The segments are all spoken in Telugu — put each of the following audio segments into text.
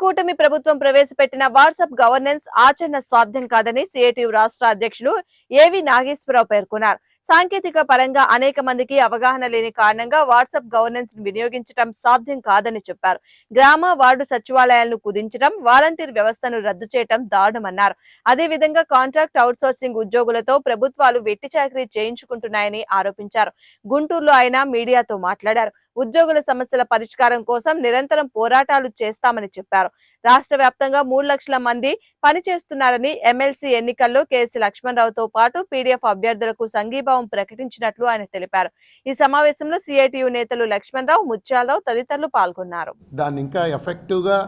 కూటమి ప్రభుత్వం ప్రవేశపెట్టిన వాట్సాప్ గవర్నెన్స్ ఆచరణ సాధ్యం కాదని సిఐటియు రాష్ట్ర అధ్యక్షులు ఏవి నాగేశ్వరరావు పేర్కొన్నారు. సాంకేతిక పరంగా అనేక మందికి అవగాహన లేని కారణంగా వాట్సాప్ గవర్నెన్స్ వినియోగించడం సాధ్యం కాదని చెప్పారు. గ్రామ వార్డు సచివాలయాలను కుదించడం వాలంటీర్ వ్యవస్థను రద్దు చేయడం దారుణమన్నారు. అదేవిధంగా కాంట్రాక్ట్ అవుట్సోర్సింగ్ ఉద్యోగులతో ప్రభుత్వాలు వెట్టి చాకరీ చేయించుకుంటున్నాయని ఆరోపించారు. గుంటూరులో ఆయన మీడియాతో మాట్లాడారు. ఉద్యోగుల సమస్యల పరిష్కారం కోసం నిరంతరం పోరాటాలు చేస్తామని చెప్పారు. రాష్ట్ర వ్యాప్తంగా మూడు లక్షల మంది పనిచేస్తున్నారని ఎమ్మెల్సీ ఎన్నికల్లో కేసీ లక్ష్మణరావుతో పాటు పీడీఎఫ్ అభ్యర్థులకు సంఘీభావం ప్రకటించినట్లు ఆయన తెలిపారు. ఈ సమావేశంలో సిఐటియు నేతలు లక్ష్మణరావు ముత్యాలరావు తదితరులు పాల్గొన్నారు. దాన్ని ఇంకా ఎఫెక్టివ్గా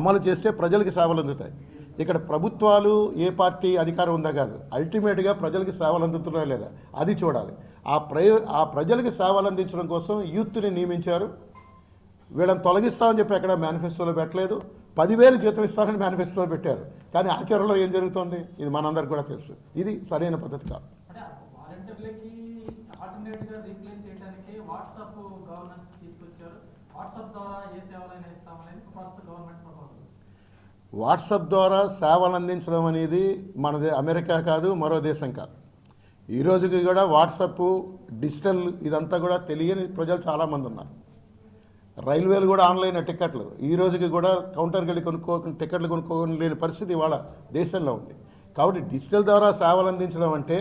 అమలు చేస్తే ప్రజలకు సేవలు అందుతాయి. ఇక్కడ ప్రభుత్వాలు ఏ పార్టీ అధికారం ఉందా కాదు. అల్టిమేట్గా ప్రజలకు సేవలు అందుతున్నాయో లేదా? అది చూడాలి. ఆ ప్రయో ఆ ప్రజలకి సేవలు అందించడం కోసం యూత్ని నియమించారు. వీళ్ళని తొలగిస్తామని చెప్పి ఎక్కడ మేనిఫెస్టోలో పెట్టలేదు. పదివేలు జీతం ఇస్తారని మేనిఫెస్టోలో పెట్టారు. కానీ ఆచరణలో ఏం జరుగుతోంది? ఇది మనందరికి కూడా తెలుసు. ఇది సరైన పద్ధతి కాదు. వాట్సాప్ ద్వారా సేవలు అందించడం అనేది మనది అమెరికా కాదు మరో దేశం కాదు. ఈ రోజుకి కూడా వాట్సప్ డిజిటల్ ఇదంతా కూడా తెలియని ప్రజలు చాలామంది ఉన్నారు. రైల్వేలు కూడా ఆన్లైన్ టికెట్లు ఈ రోజుకి కూడా కౌంటర్కి వెళ్ళి కొనుక్కో టికెట్లు కొనుక్కోలేని పరిస్థితి ఇవాళ దేశంలో ఉంది. కాబట్టి డిజిటల్ ద్వారా సేవలు అందించడం అంటే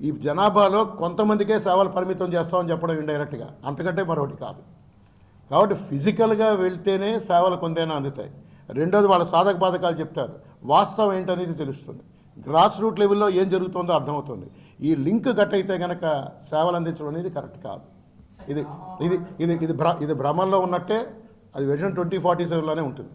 ఈ జనాభాలో కొంతమందికే సేవలు పరిమితం చేస్తామని చెప్పడం ఇండైరెక్ట్గా. అంతకంటే మరొకటి కాదు. కాబట్టి ఫిజికల్గా వెళ్తేనే సేవలు కొందైనా అందుతాయి. రెండోది వాళ్ళ సాధక బాధకాలు చెప్తారు. వాస్తవం ఏంటనేది తెలుస్తుంది. గ్రాస్ రూట్ లెవెల్లో ఏం జరుగుతుందో అర్థమవుతుంది. ఈ లింక్ గట్ అయితే కనుక సేవలు అందించడం అనేది కరెక్ట్ కాదు. ఇది ఇది ఇది ఇది భ్ర ఇది భ్రమంలో ఉన్నట్టే అది విజన్ ట్వంటీ ఫార్టీ సెవెన్లోనే ఉంటుంది.